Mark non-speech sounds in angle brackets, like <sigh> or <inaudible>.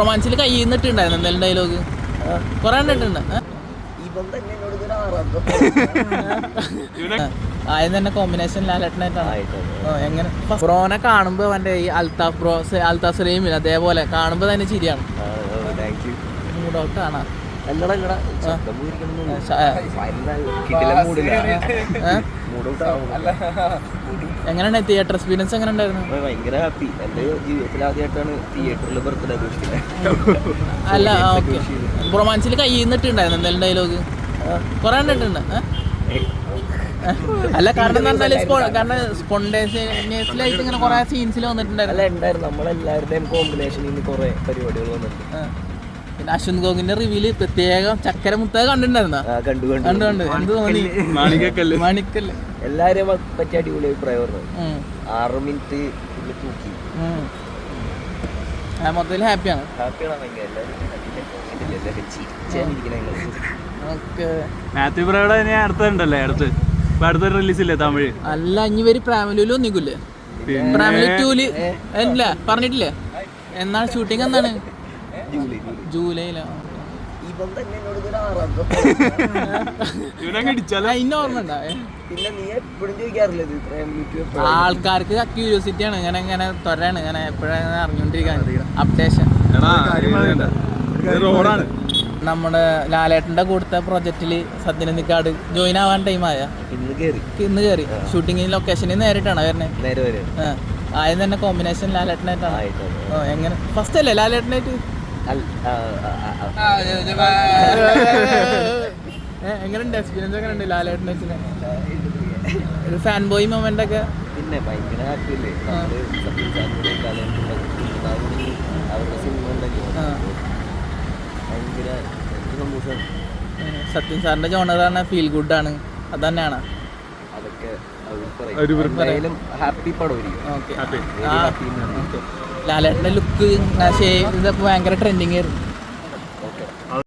റൊമാൻസിൽ കൈ നിന്നിട്ടുണ്ടായിരുന്നു എന്തെങ്കിലും ഡയലോഗ് കുറെ കണ്ടിട്ടുണ്ട്. ആദ്യം തന്നെ കോമ്പിനേഷൻ ലാലേട്ടനായിട്ടാണ്. എങ്ങനെ? ബ്രോനെ കാണുമ്പോൾ അവന്റെ ഈ അൽതാഫ് ബ്രോ അൽതാഫ് സലീമിൽ അതേപോലെ കാണുമ്പോൾ തന്നെ ചിരിയാണ്. കാണാം എങ്ങനെയാണ് തിയേറ്റർ എക്സ്പീരിയൻസ് എങ്ങനെ ഉണ്ടായിരുന്നു ഭയങ്കര ഹാപ്പി എന്റെ ജീവിതത്തിൽ ആദ്യമായിട്ടാണ് തിയേറ്ററിൽ ബർത്ത്ഡേ ആഘോഷിക്കുന്നത് അല്ല ഓക്കെ റൊമാൻസിൽ കൈ നിന്നിട്ടുണ്ടായിരുന്നു എന്തെങ്കിലും ഡയലോഗ് കുറെ കണ്ടിട്ടുണ്ട്. അല്ല <laughs> കാരണം എന്ന് പറഞ്ഞാൽ കാരണം സ്പോണ്ടേനിയസ്ലായിട്ട് ഇങ്ങനെ കുറെ സീൻസിൽ വന്നിട്ടുണ്ടായിരുന്നു. അല്ല ഉണ്ടായിരുന്നു നമ്മളെല്ലാവരുടെയും കോമ്പിനേഷനിൽ നിന്ന് കുറേ പരിപാടികൾ വന്നിട്ടുണ്ട്. പിന്നെ അശ്വന്ത് ഗോഗിന്റെ റിവ്യൂൽ പ്രത്യേകം ചക്കര മുത്തക കണ്ടിട്ടുണ്ടായിരുന്ന? കണ്ടു കണ്ടു. കണ്ടു കണ്ട്. എന്ത് തോന്നി? മാണിക്കക്കല്ല്. മണിക്കല്ലേ. എല്ലാവരെയും പറ്റി അടിപൊളി അഭിപ്രായം ആറ് മിനിറ്റ് തൂക്കി. മൊത്തത്തിൽ ഹാപ്പിയാണ് മാത്യു ബ്രയുടെ ഇനി അടുത്തുണ്ടല്ലേ അടുത്ത്. ഇപ്പൊ അടുത്തൊരു റിലീസില്ലേ തമിഴ്? അല്ല ഇനി വരി പ്രാമലൂൽ ഒന്നിക്കൂല്ലേ പ്രാമലി ടൂൽ അല്ല പറഞ്ഞിട്ടില്ലേ? എന്നാണ് ഷൂട്ടിംഗ് എന്നാണ് ടു <laughs> ആൾക്കാർക്ക് ക്യൂരിയോസിറ്റി ആണ്. ഇങ്ങനെ ഇങ്ങനെ തൊരാണ് ഇങ്ങനെ എപ്പോഴാണ് അറിഞ്ഞോണ്ടിരിക്കാണ് അപ്ഡേഷൻ. എടാ കാര്യം പറയണ്ട ഇത് റോഡാണ്. നമ്മുടെ ലാലേട്ടന്റെ കൂടത്തെ പ്രൊജക്റ്റിൽ സത്യനന്ദിക്കാട് ജോയിൻ ആവാൻ ടൈമായ ഇന്ന് കയറി കേറി. ഷൂട്ടിംഗ് ലൊക്കേഷനിൽ നേരിട്ടാണ് വരണേ? നേരെ വരെ. ആദ്യം തന്നെ കോമ്പിനേഷൻ ലാലേട്ടനായിട്ടാണ്? എങ്ങനെ? ഫസ്റ്റ് അല്ലേ ലാലേട്ടനായിട്ട്. എങ്ങനെയുണ്ട് എക്സ്പീരിയൻസ് എങ്ങനെയുണ്ട് ലാലേട്ടനായിട്ട് ഒരു ഫാൻ ബോയ് മൊമെന്റ് ഒക്കെ? പിന്നെ ഭയങ്കര ഹാപ്പി അല്ലേ? അവരുടെ സിനിമ ഉണ്ടല്ലോ. ഭയങ്കര സന്തോഷമാണ്. സത്യൻ സാറിന്റെ ജോണറാണ് ഫീൽ ഗുഡ് ആണ്. അത് തന്നെയാണ്? അതൊക്കെ എന്തായാലും ഹാപ്പി പടമായിരിക്കും. ആ. ലാലേട്ടന്റെ ലുക്ക് ഭയങ്കര ട്രെൻഡിങ് ആയിരുന്നു.